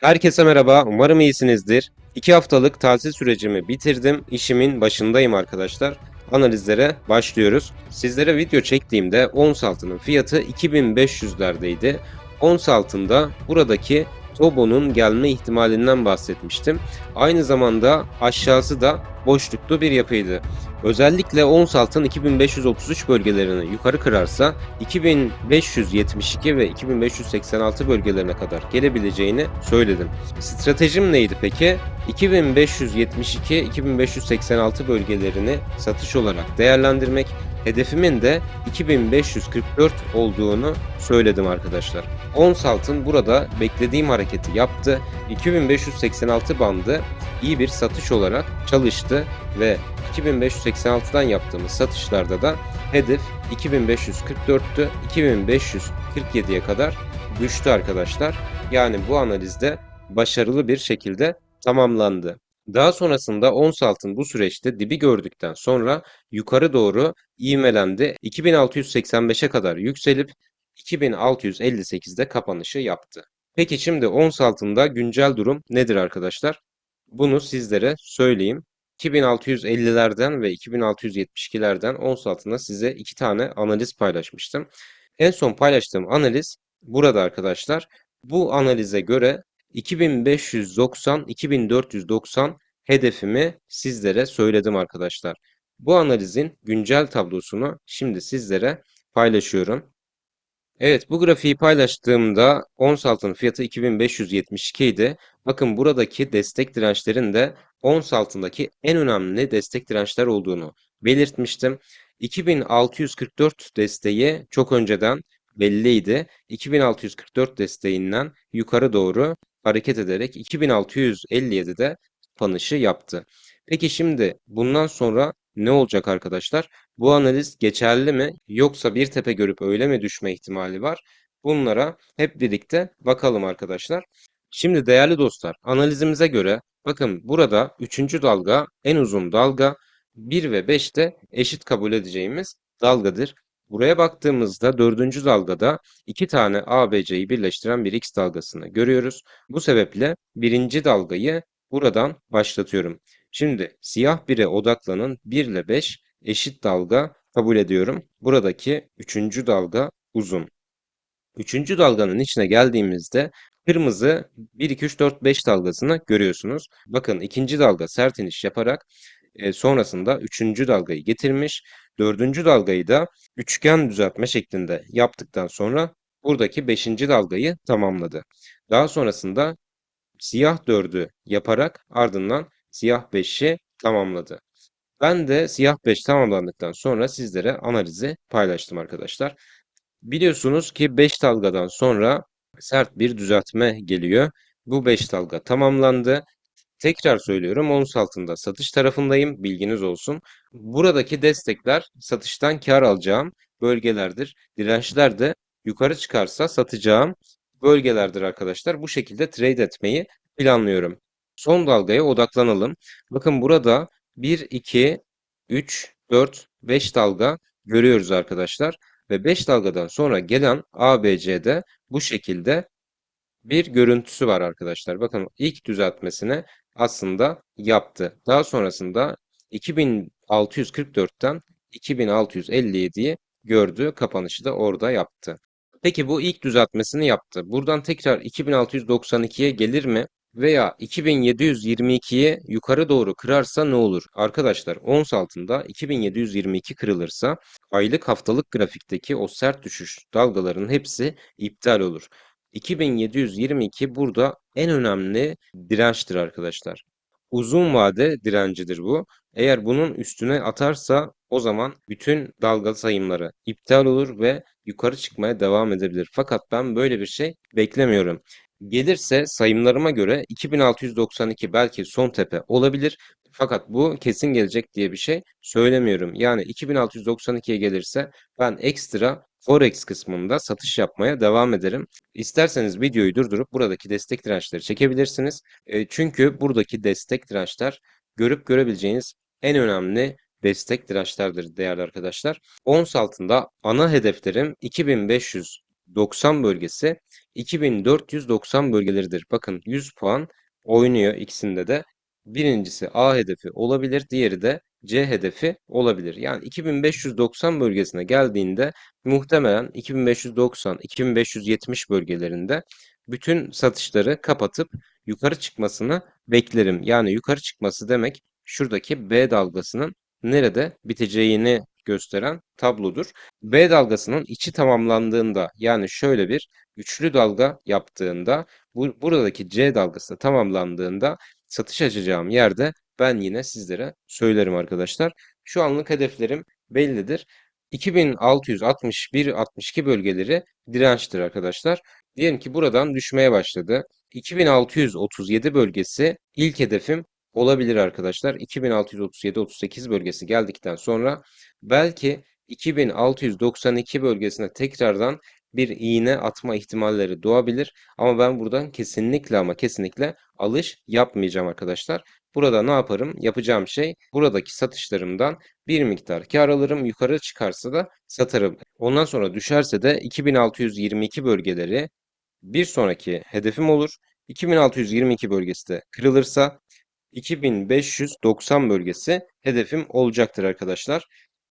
Herkese merhaba, umarım iyisinizdir. 2 haftalık tatil sürecimi bitirdim, işimin başındayım arkadaşlar. Analizlere başlıyoruz. Sizlere video çektiğimde ons altının fiyatı 2500'lerdeydi. Ons altında buradaki Tobo'nun gelme ihtimalinden bahsetmiştim. Aynı zamanda aşağısı da boşluklu bir yapıydı. Özellikle ons altın 2533 bölgelerini yukarı kırarsa 2572 ve 2586 bölgelerine kadar gelebileceğini söyledim. Stratejim neydi peki? 2572-2586 bölgelerini satış olarak değerlendirmek, hedefimin de 2544 olduğunu söyledim arkadaşlar. Ons altın burada beklediğim hareketi yaptı. 2586 bandı iyi bir satış olarak çalıştı ve 2586'dan yaptığımız satışlarda da hedef 2544'tü. 2547'ye kadar düştü arkadaşlar. Yani bu analizde başarılı bir şekilde tamamlandı. Daha sonrasında ons altın bu süreçte dibi gördükten sonra yukarı doğru ivmelendi. 2685'e kadar yükselip 2658'de kapanışı yaptı. Peki şimdi ons altında güncel durum nedir arkadaşlar? Bunu sizlere söyleyeyim. 2650'lerden ve 2672'lerden ons altında size iki tane analiz paylaşmıştım. En son paylaştığım analiz burada arkadaşlar. Bu analize göre 2590-2490 hedefimi sizlere söyledim arkadaşlar. Bu analizin güncel tablosunu şimdi sizlere paylaşıyorum. Evet bu grafiği paylaştığımda ons altının fiyatı 2572 idi. Bakın buradaki destek dirençlerin de ons altındaki en önemli destek dirençler olduğunu belirtmiştim. 2644 desteği çok önceden belliydi. 2644 desteğinden yukarı doğru hareket ederek 2657'de kapanışı yaptı. Peki şimdi bundan sonra ne olacak arkadaşlar? Bu analiz geçerli mi yoksa bir tepe görüp öyle mi düşme ihtimali var? Bunlara hep birlikte bakalım arkadaşlar. Şimdi değerli dostlar analizimize göre bakın burada 3. dalga en uzun dalga 1 ve 5 de eşit kabul edeceğimiz dalgadır. Buraya baktığımızda dördüncü dalgada iki tane ABC'yi birleştiren bir X dalgasını görüyoruz. Bu sebeple birinci dalgayı buradan başlatıyorum. Şimdi siyah 1'e odaklanın 1 ile 5 eşit dalga kabul ediyorum. Buradaki üçüncü dalga uzun. Üçüncü dalganın içine geldiğimizde kırmızı 1, 2, 3, 4, 5 dalgasını görüyorsunuz. Bakın ikinci dalga sert iniş yaparak e, sonrasında üçüncü dalgayı getirmiş. Dördüncü dalgayı da üçgen düzeltme şeklinde yaptıktan sonra buradaki beşinci dalgayı tamamladı. Daha sonrasında siyah dördü yaparak ardından siyah 5'i tamamladı. Ben de siyah 5 tamamlandıktan sonra sizlere analizi paylaştım arkadaşlar. Biliyorsunuz ki 5 dalgadan sonra sert bir düzeltme geliyor. Bu 5 dalga tamamlandı. Tekrar söylüyorum ons altında satış tarafındayım bilginiz olsun. Buradaki destekler satıştan kar alacağım bölgelerdir. Dirençler de yukarı çıkarsa satacağım bölgelerdir arkadaşlar. Bu şekilde trade etmeyi planlıyorum. Son dalgaya odaklanalım. Bakın burada 1, 2, 3, 4, 5 dalga görüyoruz arkadaşlar. Ve 5 dalgadan sonra gelen ABC'de bu şekilde bir görüntüsü var arkadaşlar. Bakın ilk düzeltmesini aslında yaptı. Daha sonrasında 2644'ten 2657'yi gördü. Kapanışı da orada yaptı. Peki bu ilk düzeltmesini yaptı. Buradan tekrar 2692'ye gelir mi? Veya 2722'ye yukarı doğru kırarsa ne olur? Arkadaşlar ons altında 2722 kırılırsa aylık haftalık grafikteki o sert düşüş dalgalarının hepsi iptal olur. 2722 burada en önemli dirençtir arkadaşlar. Uzun vade direncidir bu. Eğer bunun üstüne atarsa o zaman bütün dalga sayımları iptal olur ve yukarı çıkmaya devam edebilir. Fakat ben böyle bir şey beklemiyorum. Gelirse sayımlarıma göre 2692 belki son tepe olabilir. Fakat bu kesin gelecek diye bir şey söylemiyorum. Yani 2692'ye gelirse ben ekstra Forex kısmında satış yapmaya devam ederim. İsterseniz videoyu durdurup buradaki destek dirençleri çekebilirsiniz. E, çünkü buradaki destek dirençler görüp görebileceğiniz en önemli destek dirençlerdir değerli arkadaşlar. Ons altında ana hedeflerim 2500 2590 bölgesi 2490 bölgeleridir. Bakın 100 puan oynuyor ikisinde de. Birincisi A hedefi olabilir, diğeri de C hedefi olabilir. Yani 2590 bölgesine geldiğinde muhtemelen 2590-2570 bölgelerinde bütün satışları kapatıp yukarı çıkmasını beklerim. Yani yukarı çıkması demek şuradaki B dalgasının nerede biteceğini gösteren tablodur. B dalgasının içi tamamlandığında yani şöyle bir üçlü dalga yaptığında bu, buradaki C dalgası da tamamlandığında satış açacağım yerde ben yine sizlere söylerim arkadaşlar. Şu anlık hedeflerim bellidir. 2661-62 bölgeleri dirençtir arkadaşlar. Diyelim ki buradan düşmeye başladı. 2637 bölgesi ilk hedefim olabilir arkadaşlar. 2637-38 bölgesi geldikten sonra belki 2692 bölgesine tekrardan bir iğne atma ihtimalleri doğabilir. Ama ben buradan kesinlikle ama kesinlikle alış yapmayacağım arkadaşlar. Burada ne yaparım? Yapacağım şey buradaki satışlarımdan bir miktar kar alırım. Yukarı çıkarsa da satarım. Ondan sonra düşerse de 2622 bölgeleri bir sonraki hedefim olur. 2622 bölgesi de kırılırsa 2590 bölgesi hedefim olacaktır arkadaşlar.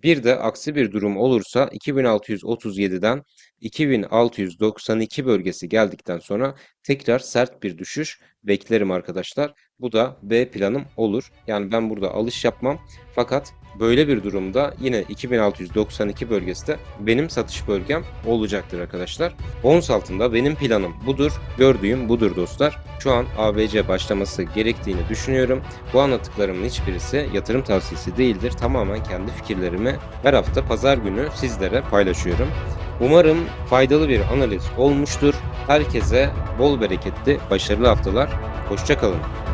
Bir de aksi bir durum olursa 2637'den 2692 bölgesi geldikten sonra tekrar sert bir düşüş beklerim arkadaşlar. Bu da B planım olur. Yani ben burada alış yapmam. Fakat böyle bir durumda yine 2692 bölgesi de benim satış bölgem olacaktır arkadaşlar. Ons altında benim planım budur. Gördüğüm budur dostlar. Şu an ABC başlaması gerektiğini düşünüyorum. Bu anlattıklarımın hiçbirisi yatırım tavsiyesi değildir. Tamamen kendi fikirlerimi her hafta pazar günü sizlere paylaşıyorum. Umarım faydalı bir analiz olmuştur. Herkese bol bereketli, başarılı haftalar. Hoşçakalın.